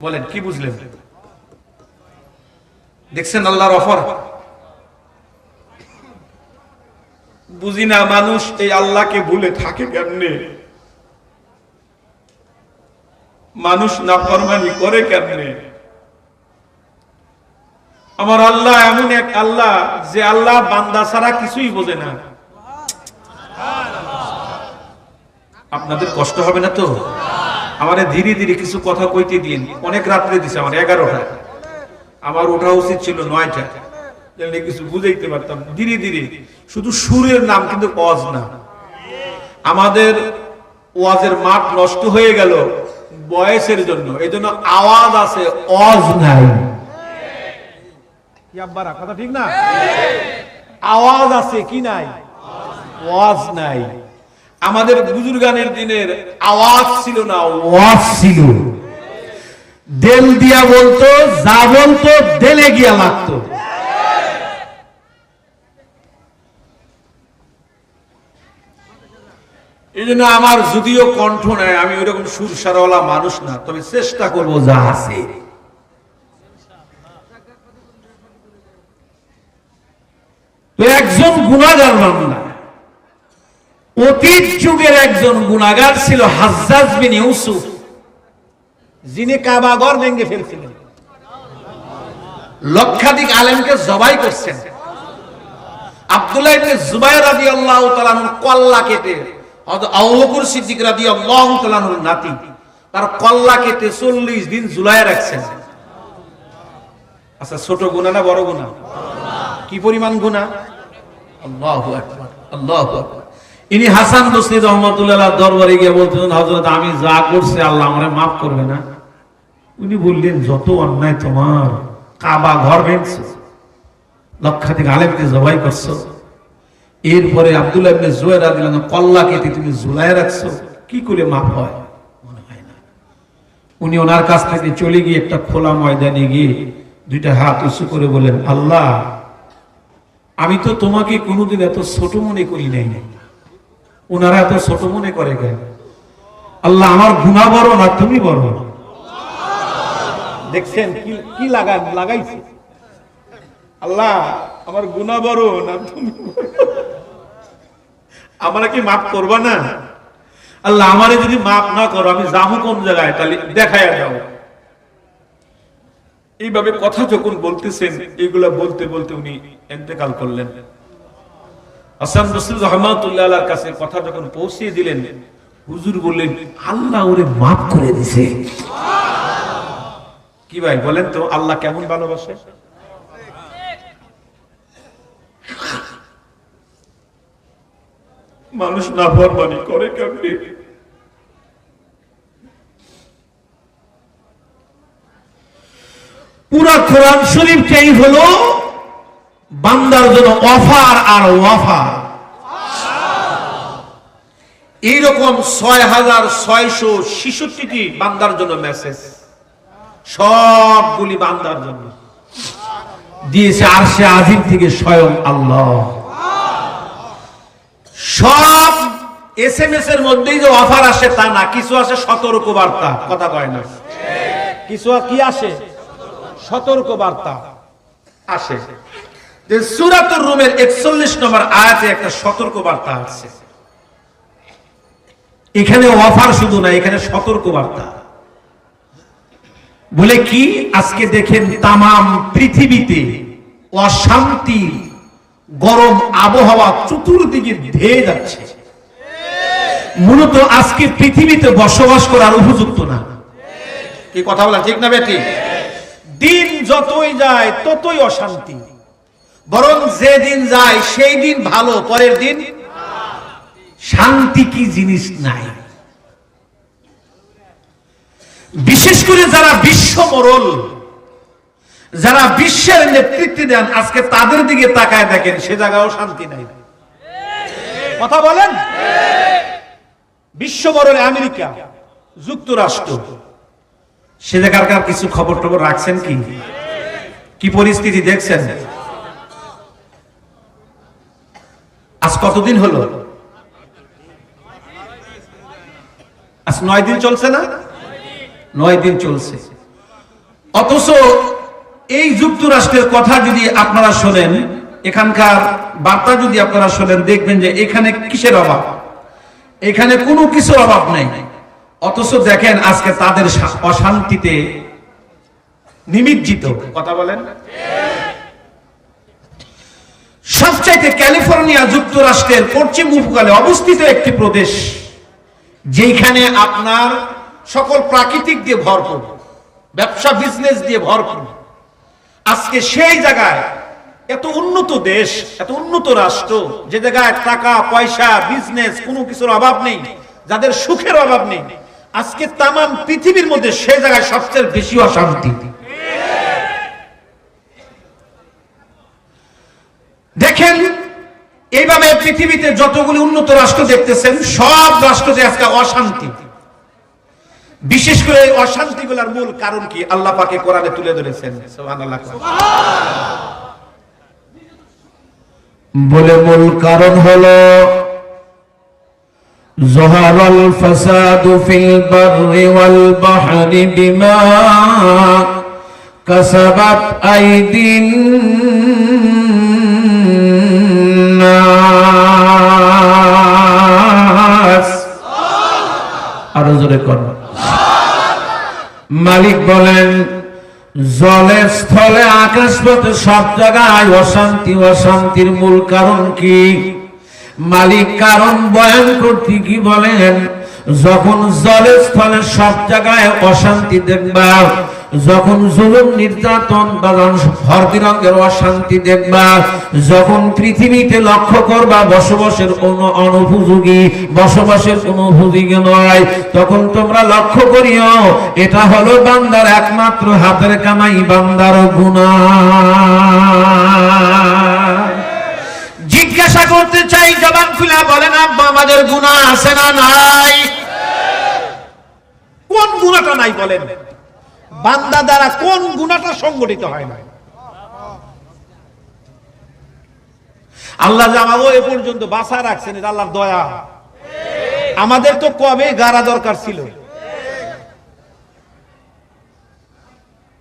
বলেন, কি বুঝলেন? দেখছেন আল্লাহর অফার? বুঝি না মানুষ এই আল্লাহকে ভুলে থাকে কেমনে? মানুষ না ফরমানি করে কেমনে? আমার আল্লাহ এমন এক আল্লাহ যে আল্লাহ বান্দা ছাড়া কিছুই বোঝে না। আপনাদের কষ্ট হবে না তো? আমারে ধীরে ধীরে কিছু কথা কইতে দিন অনেক রাত্রে দিছে, আমার এগারোটা। আমার ওঠা উচিত ছিল নয়টা। কিছু বুঝাইতে পারতাম। ধীরে ধীরে, শুধু সুরের নাম কিন্তু অজ না। আমাদের ওয়াজের মাঠ নষ্ট হয়ে গেল বয়সের জন্য। এই জন্য আওয়াজ আছে অজ নাই। কথা ঠিক না? আওয়াজ আছে, কি নাই? ওয়াজ নাই। আমাদের বুজুর্গানের দিনের আওয়াজ ছিল না, ওয়াজ ছিল। দেল দিয়া বলতো, যা বলতো, দেলে গিয়া লাগতো। এই জন্য আমার যদিও কণ্ঠ নাই, আমি ওইরকম সুর সারওয়ালা মানুষ না, তবে চেষ্টা করব যা আছে। একজন গুণাগার বাংলা অতীত যুগের একজন গুণাগার ছিল হাজ্জাজ বিন ইউসুফ। যিনি কাবাগর ভেঙে ফেলছিলেন। লক্ষাধিক আলেমকে জবাই করছেন। আব্দুল্লাহ কল্লা কেটে নাতি, তার কল্লা কেটে 40 দিন রাখছেন। আচ্ছা ছোট বড় গুনাহ কি পরিমাণ গুনাহ আল্লাহু আকবার। ইনি হাসান বসরি রহমতুল্লাহ দরবারে গিয়ে বলতেন হযরত, আমি যা করছি আল্লাহ আমারে মাফ করবে না। উনি বললেন, যত অন্যায় তোমার, কাবা ঘর ভেঙছো, লক্ষাধিক আলেমকে জবাই করছ, এরপরে আব্দুল্লাহ ইবনে রাদিয়াল্লাহু আনহু কল্লা কেটে তুমি ঝুলায় রাখছো, কি করে মাফ হয়? মনে হয় না। উনি ওনার কাছ থেকে চলে গিয়ে একটা খোলা ময়দানে গিয়ে দুইটা হাত উঁচু করে বলেন আল্লাহ, আমি তো তোমাকে কোনোদিন এত ছোট মনে করি নাই। ওনারা এত ছোট মনে করে কেন? আল্লাহ আমার গুণা বড় না তুমি বড়? দেখছেন কি কি লাগা লাগাইছে? আল্লাহ আমার গুণা বড় না তুমি আমরা কি মাফ করবা না? আল্লাহ আমারে যদি মাফ না করো, আমি যাব কোন জায়গায়? তাহলে দেখায় যাও। এইভাবে কথা যখন বলতেছেন এগুলা বলতে বলতে উনি এতেকাল করলেন। হাসান রসুল রহমাতুল্লাহ কাছে কথা যখন পৌঁছিয়ে দিলেন, হুজুর বললেন, আল্লাহ ওরে মাফ করে দিছে। কি ভাই, বলেন তো, আল্লাহ কেমন ভালোবাসে? মানুষ না ফরমানি করে কেমনি? পুরা কোরআন শরীফটাই হলো বান্দার জন্য অফার আর ওয়াফার। এইরকম ছয় হাজার ছয়শো ছিষট্টিটি বান্দার জন্য মেসেজ সবগুলি বান্দার জন্য। দিয়েছে আর সে আজিম থেকে স্বয়ং আল্লাহ। সব এস এম এস এর মধ্যেই যে অফার আসে তা না, কিছু আসে সতর্ক বার্তা কথা কয় না। কিছু কি আসে? সতর্ক বার্তা আসে। যে রুমের একচল্লিশ নম্বর আয়াতে একটা সতর্ক বার্তা আছে। এখানে অফার শুধু না এখানে সতর্ক বার্তা বলে কি আজকে দেখেন তামাম পৃথিবীতে অশান্তি গরম আবহাওয়া চতুর্দিকে ধেয়ে যাচ্ছে। মূলত আজকে পৃথিবীতে বসবাস করার উপযুক্ত না। কি কথা বলা ঠিক না বেটি? দিন যতই যায় ততই অশান্তি। বরং যে দিন যায় সেই দিন ভালো পরের দিন শান্তি কি জিনিস নাই। বিশেষ করে যারা বিশ্ব মরল, যারা বিশ্বের নেতৃত্ব দেন, আজকে তাদের দিকে তাকায় দেখেন, সে জায়গাও শান্তি নাই। কথা বলেন? বিশ্ব মরলে আমেরিকা, যুক্তরাষ্ট্র, সে জায়গার কিছু খবর টবর রাখছেন কি? কি পরিস্থিতি দেখছেন? আজ কতদিন হলো? আজ নয় দিন চলছে না? নয় দিন চলছে। অথচ এই যুক্তরাষ্ট্রের কথা যদি আপনারা শোনেন এখানকার বার্তা যদি আপনারা শোনেন দেখবেন যে এখানে কিসের অভাব? এখানে কোনো কিছুর অভাব নেই। অথচ দেখেন আজকে তাদের অশান্তিতে নিমিজ্জিত। কথা বলেন। সবচাইতে ক্যালিফোর্নিয়া যুক্তরাষ্ট্রের পশ্চিম উপকূলে অবস্থিত একটি প্রদেশ। যেখানে আপনার সকল প্রাকৃতিক দিয়ে ভরপুর, ব্যবসা বিজনেস দিয়ে ভরপুর। আজকে সেই জায়গায় এত উন্নত দেশ, এত উন্নত রাষ্ট্র, যে জায়গায় টাকা, পয়সা বিজনেস কোনো কিছুর অভাব নেই, যাদের সুখের অভাব নেই, আজকে তামাম পৃথিবীর মধ্যে সেই জায়গায় সবচেয়ে বেশি অশান্তি। দেখেন এইভাবে পৃথিবীতে যতগুলি উন্নত রাষ্ট্র দেখতেছেন সব রাষ্ট্রতে আজকে অশান্তি বিশেষ করে এই অশান্তিগুলোর মূল কারণ কি আল্লাহ পাকে কোরআনে তুলে ধরেছেন সুবহানাল্লাহ বলে মূল কারণ হলো ظهر الفساد في البر والبحر بما كسبت أيدي জোরে কর। মালিক বলেন, জলে স্থলে আকাশ পথে সব জায়গায় অশান্তি, অশান্তির মূল কারণ কি? মালিক কারণ বয়ান করতে কি বলেন? যখন জলে স্থলে সব জায়গায় অশান্তি দেখবা যখন জুলুম, নির্যাতন বা হরদি রঙের অশান্তি দেখবা, যখন পৃথিবীতে লক্ষ্য করবা, বসবাসের কোনো অনুপযোগী, বসবাসের কোনো উপযোগী নয়, তখন তোমরা লক্ষ্য করিও, এটা হলো বান্দার একমাত্র হাতের কামাই, বান্দার গুণা জিজ্ঞাসা করতে চাই, জবান খুলে বলেন, আব্বা, আমাদের গুণা আছে না নাই? কোন গুণাটা নাই বলেন? বান্দা দ্বারা কোন গুণাটা সংগঠিত হয় না? আল্লাহ আমাকে এ পর্যন্ত বাসা রাখছেন, এটা আল্লাহর দয়া। আমাদের তো কবে গাড়া দরকার ছিল?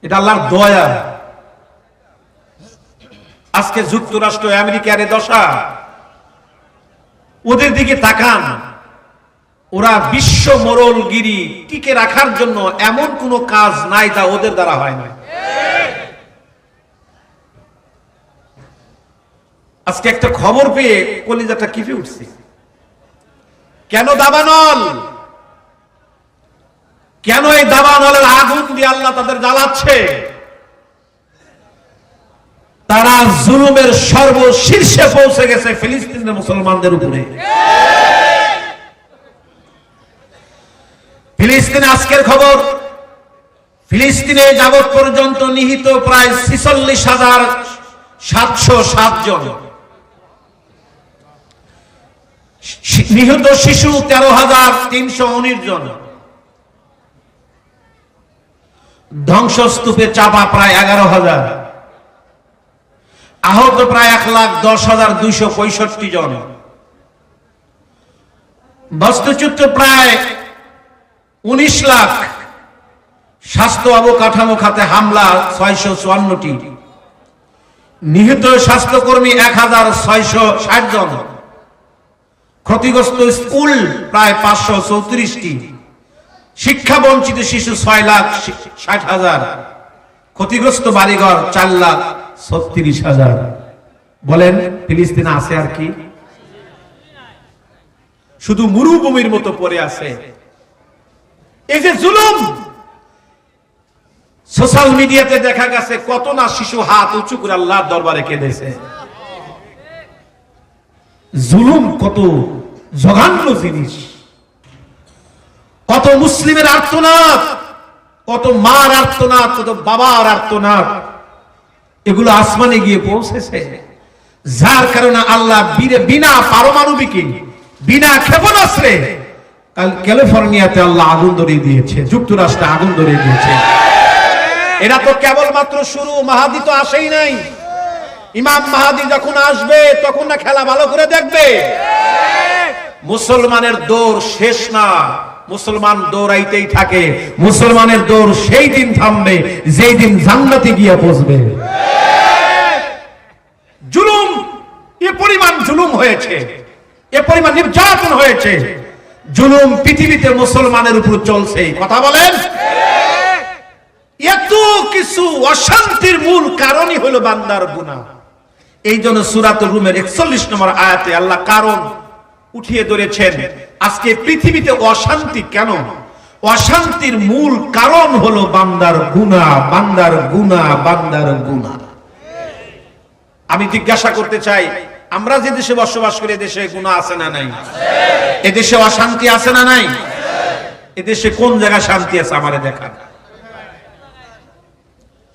এটা আল্লাহর দয়া। আজকে যুক্তরাষ্ট্র আমেরিকার দশা। ওদের দিকে তাকান। ওরা বিশ্ব মোরলগিরি টিকে রাখার জন্য এমন কোন কাজ নাই যা ওদের দ্বারা হয় না আজকে একটা খবর পেয়ে কলিজাটা কিপে উঠছে। কেন দাবানল? কেন এই দাবানলের আগুন দিয়ে আল্লাহ তাদের জ্বালাচ্ছে? তারা জুলুমের সর্বশীর্ষে পৌঁছে গেছে ফিলিস্তিনের মুসলমানদের উপরে। ফিলিস্তিনে আজকের খবর, ফিলিস্তিনে যাবৎ পর্যন্ত নিহিত প্রায় ছিচল্লিশ হাজার সাতশো সাত জন। নিহত শিশু তেরো হাজার তিনশো উনিশ জন। ধ্বংসস্তূপে চাপা প্রায় এগারো হাজার। আহত প্রায় এক লাখ দশ হাজার দুইশো পঁয়ষট্টি জন। বস্তুচ্যুত প্রায় উনিশ লাখ স্বাস্থ্য অবকাঠামো খাতে হামলা ছয়শো চুয়ান্নটি। নিহত স্বাস্থ্যকর্মী এক হাজার ছয়শো ষাট জন। ক্ষতিগ্রস্ত স্কুল প্রায় পাঁচশো চৌত্রিশটি। শিক্ষা বঞ্চিত শিশু ছয় লাখ ষাট হাজার। ক্ষতিগ্রস্ত বাড়িঘর চার লাখ ছত্রিশ হাজার। বলেন, ফিলিস্তিন আছে আর কি? শুধু মরুভূমির মতো পড়ে আছে। এই যে জুলুম সোশ্যাল মিডিয়াতে দেখা গেছে কত না শিশু হাত উঁচু করে আল্লাহর দরবারে কেঁদেছে। জুলুম কত জঘান্য জিনিস। কত মুসলিমের আর্তনাদ, কত মার আর্তনাদ, কত বাবার আর্তনাদ, এগুলো আসমানে গিয়ে পৌঁছেছে। যার কারণে আল্লাহ বিনা পারমাণবিক, বিনা ক্ষেপণাস্ত্রে ক্যালিফোর্নিয়াতে আল্লাহ আগুন ধরিয়ে দিয়েছে, যুক্তরাষ্ট্রে আগুন ধরিয়ে দিয়েছে। এরা তো কেবলমাত্র শুরু, মাহাদি তো আসেই নাই। ইমাম মাহাদি যখন আসবে, তখন না খেলা ভালো করে দেখবে। মুসলমানের দৌড় শেষ না, মুসলমান দৌড়াইতেই থাকে। মুসলমানের দৌড় সেই দিন থামবে, যেই দিন জান্নাতে গিয়ে পৌঁছবে। জুলুম, এ পরিমাণ জুলুম হয়েছে, এ পরিমাণ নির্যাতন হয়েছে। জুলুম পৃথিবীতে মুসলমানের উপর চলছে। কথা বলেন। এত কিছু অশান্তির মূল কারণই হলো বান্দার গুনাহ। এই জন্য সুরাত রুমের একচল্লিশ নম্বর আয়াতে আল্লাহ কারণ উঠিয়ে ধরেছেন আজকে পৃথিবীতে অশান্তি কেন? অশান্তির মূল কারণ হলো বান্দার গুনা বান্দার গুনা বান্দার গুনা আমি জিজ্ঞাসা করতে চাই আমরা যে দেশে বসবাস করি দেশে গুণা আছে না নাই? এদেশে অশান্তি আছে না নাই? এদেশে কোন জায়গায় শান্তি আছে আমারে দেখা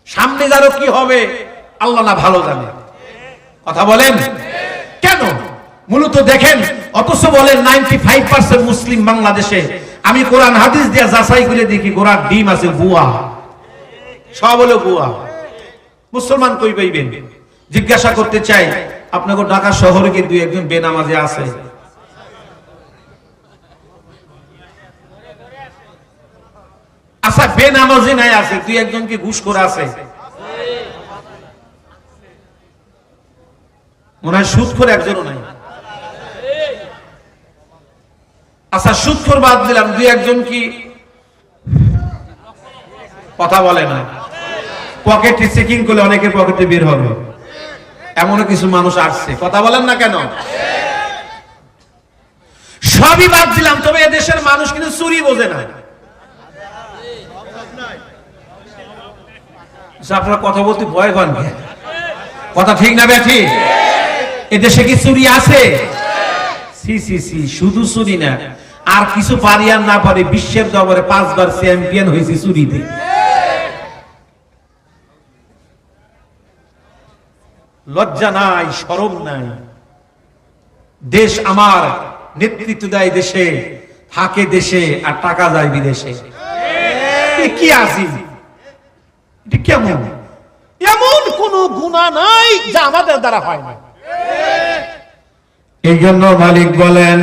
সামনে যারও কি হবে, আল্লাহ না ভালো জানে। কথা বলেন? কেন? মূলত দেখেন, অথচ বলেন নাইনটি ফাইভ পার্সেন্ট মুসলিম বাংলাদেশে। আমি কোরআন হাদিস দিয়ে যাচাই করে দেখি গোড়ার ডিম আছে বুয়া। সব হলো বুয়া। মুসলমান কই পাইবেন? জিজ্ঞাসা করতে চাই আপনাকে ঢাকা শহরে দুই একজন বেনামাজে আছে? আচ্ছা বেনামাজি নাই আছে, দুই একজন কি ঘুষ করে আছে? মনে হয় সুদ করে একজনও নাই। আচ্ছা সুদ করে বাদ দিলাম, দুই একজন কি কথা বলে না? পকেটে চেকিং করলে অনেকের পকেটে বের হবে। এমনও কিছু মানুষ আসছে। কথা বলেন না কেন? সবই বাদ দিলাম তবে এদেশের মানুষ কিন্তু চুরি বোঝে না। আচ্ছা, আপনারা কথা বলতে ভয় পান? কথা ঠিক না ব্যাঠি? এদেশে কি চুরি আছে? শুধু চুরি না। আর কিছু পারি আর না পারি বিশ্বের দরবারে পাঁচবার চ্যাম্পিয়ন হয়েছে চুরিতে। লজ্জা নাই সরম নাই। দেশ আমার, নেতৃত্ব দেয় দেশে, থাকে দেশে, আর টাকা যায় বিদেশে। কি আসি কেমন? এমন কোন গুণা নাই যা আমাদের দ্বারা হয় না এই জন্য মালিক বলেন